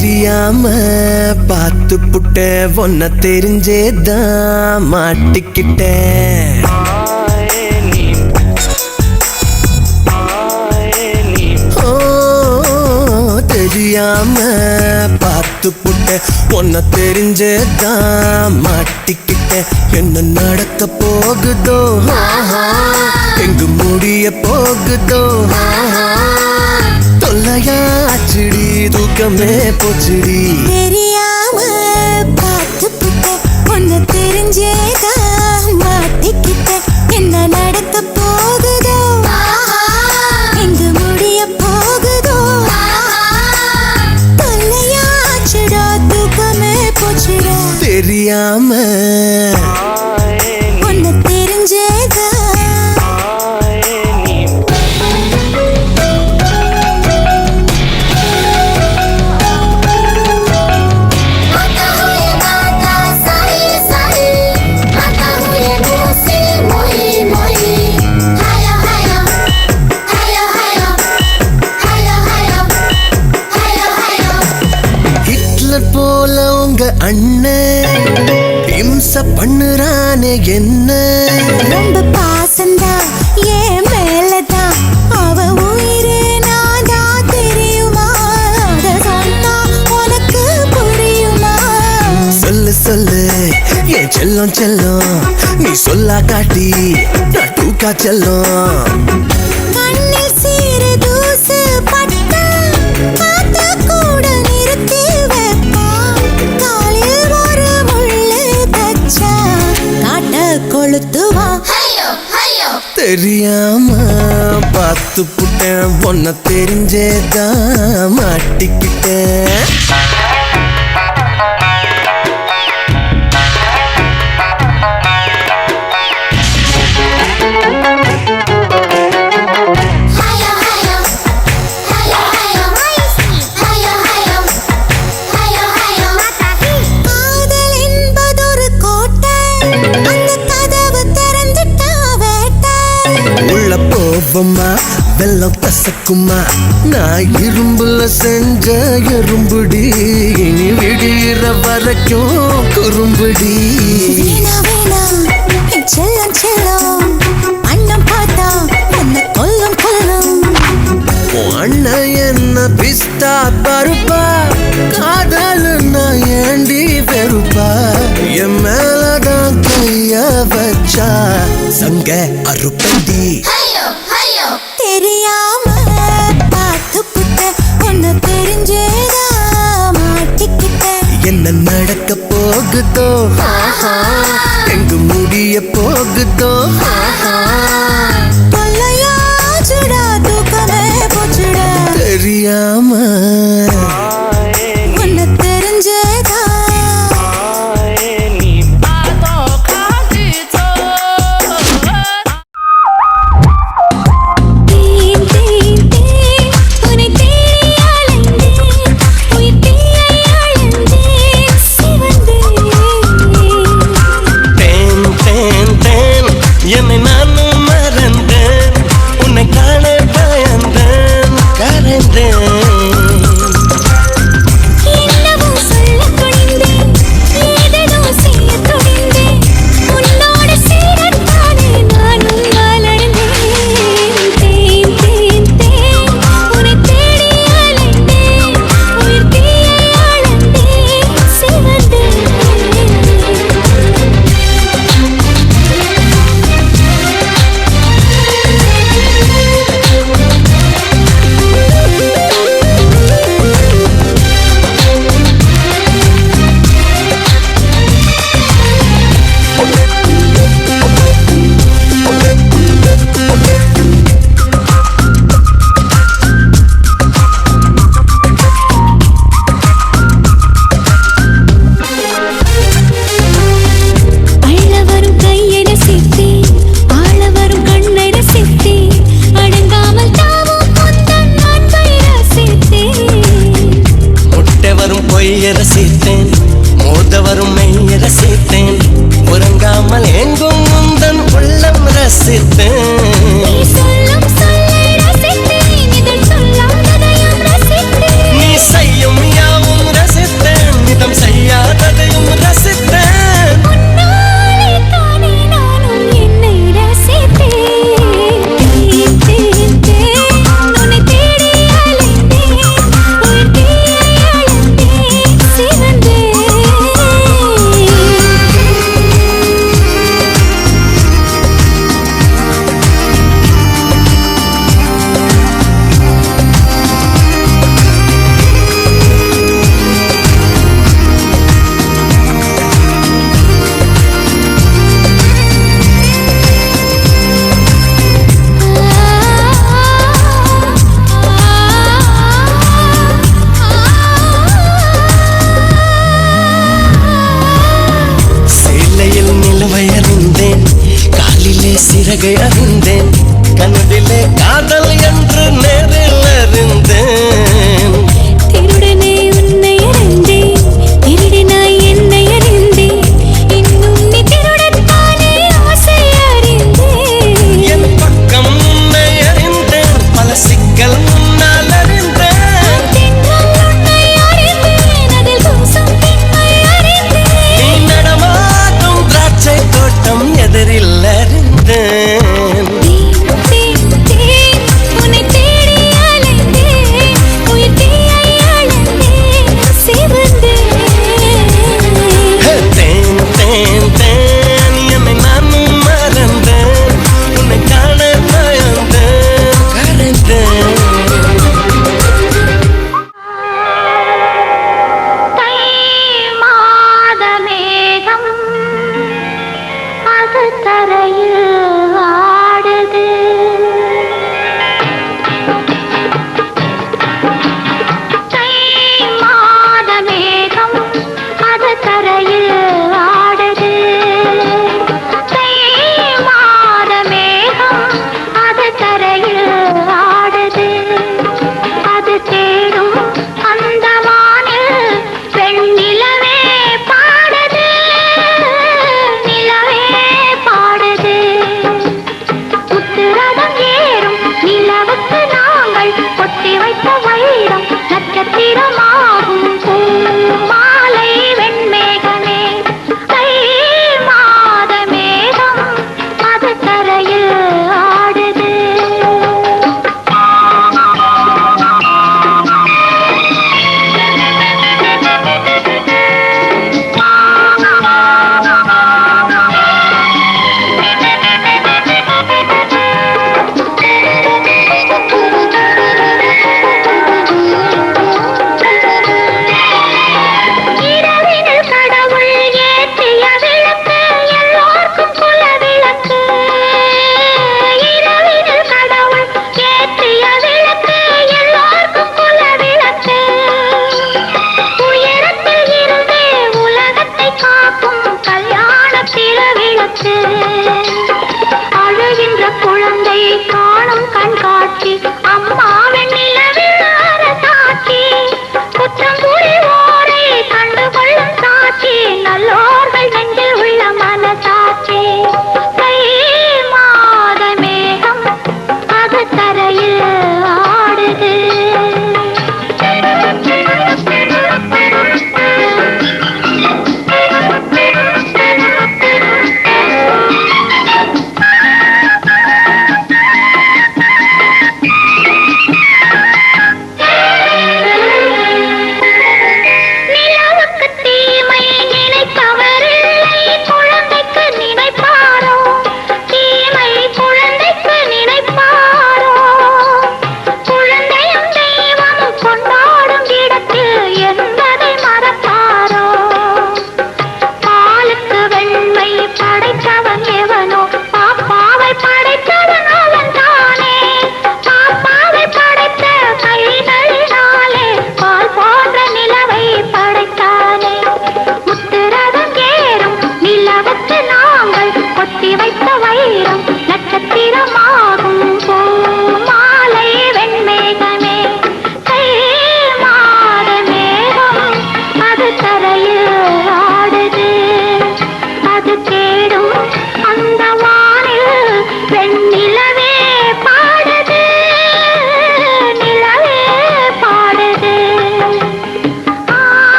தெரியாம பார்த்து புட்ட ஒன்ன தெரிஞ்சேதான் மாட்டிக்கிட்டேன். தெரியாம பார்த்து புட்ட ஒன்ன தெரிஞ்சேதான் மாட்டிக்கிட்டேன். என்ன நடக்க போகுதோ? எங்கு முடிய போகுதோ? என்னையா அச்சுடி தூக்கமே போச்சுடி. தெரியாம பார்த்து ஒன்னு தெரிஞ்சேதான் அண்ணன் இம்ச பண்ணுறானே என்ன? ரொம்ப பாசந்தா என் மேலதான். அவ உயிரே நாதா தெரியுமா? அத சொன்னா உனக்கு புரியுமா? சொல்லு சொல்லு என் செல்லம் செல்லம் நீ சொல்லா காட்டி நான் டூக்கா செல்லம். கண்ணில் சீறு தூசு பட்டா தெரியாம பார்த்து புட்டேன் பொண்ண தெரிஞ்சேதான் மாட்டிக்கிட்டேன். பசக்குமா நான் இரும்புல செஞ்ச எறும்புடி. இனி விடுகிற வரைக்கும் குறும்புடி. அண்ணன் என்ன பிஸ்தா பருப்பா? காதல் நான் ஏண்டி பெருப்பா என் என்ன நடக்க போகுதோ? எங்கு முடிய போகுதோ? தெரியாம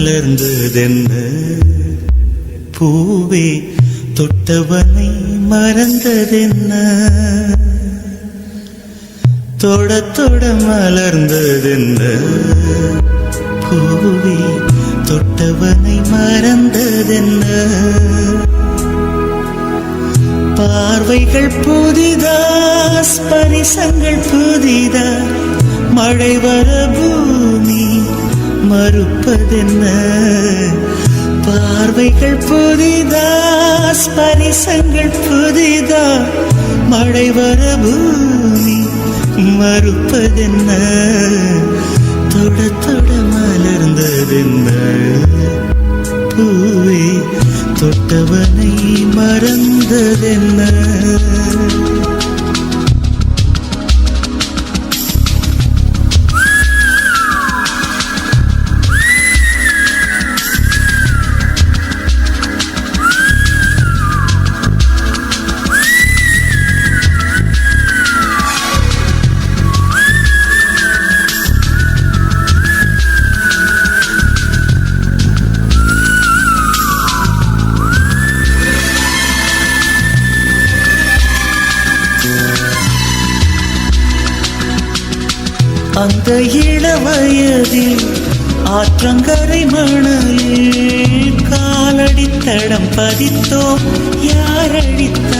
மலர்ந்ததென்ன பூவே தொட்டவனை மறந்ததென்ன? தொட தொட மலர்ந்ததென்ன? பூவே தொட்டவனை மறந்ததென்ன? பார்வைகள் புதிதா? ஸ்பரிசங்கள் புதிதா? மழை வர பூமி மறுப்பதென்ன? பார்வைகள் புதிதா? ஸ்பரிசங்கள் புதிதா? மழை வர பூமி மறுப்பதென்ன? தொட தொட மலர்ந்ததென்ன? பூவே தொட்டவனை மறந்ததென்ன? பதித்தோம். யாரழித்த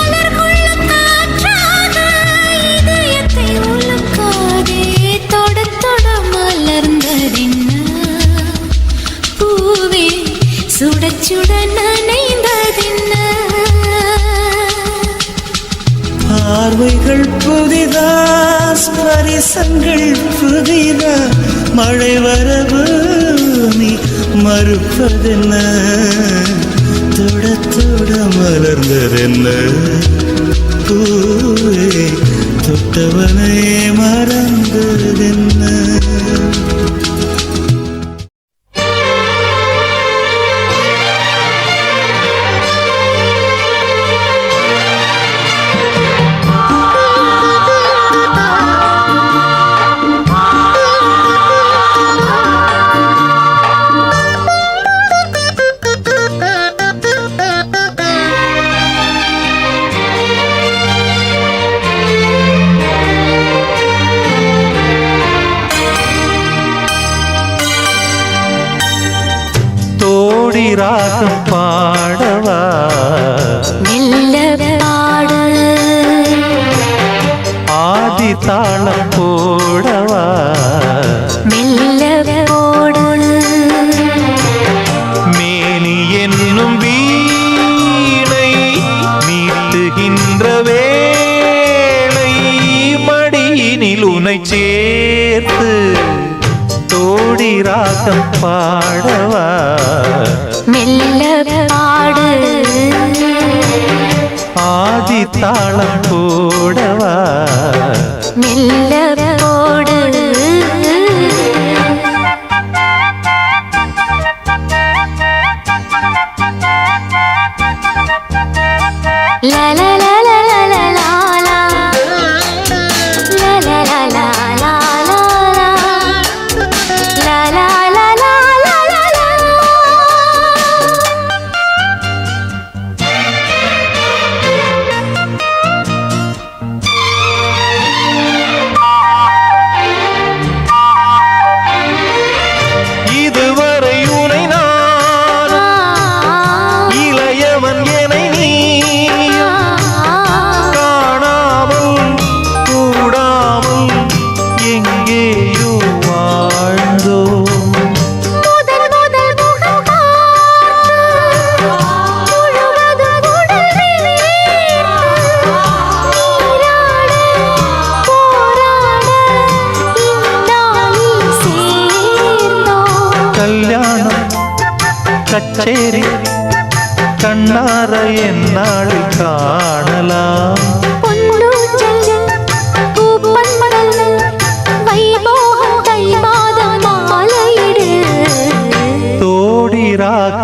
வசங்கள் புதிர மழை வரவு நீ மறுப்பதென்ன? தொட தொட மலர்ந்ததென்ன? பூவே தொட்டவனே மறந்ததென்ன?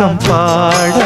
பாடம் பாட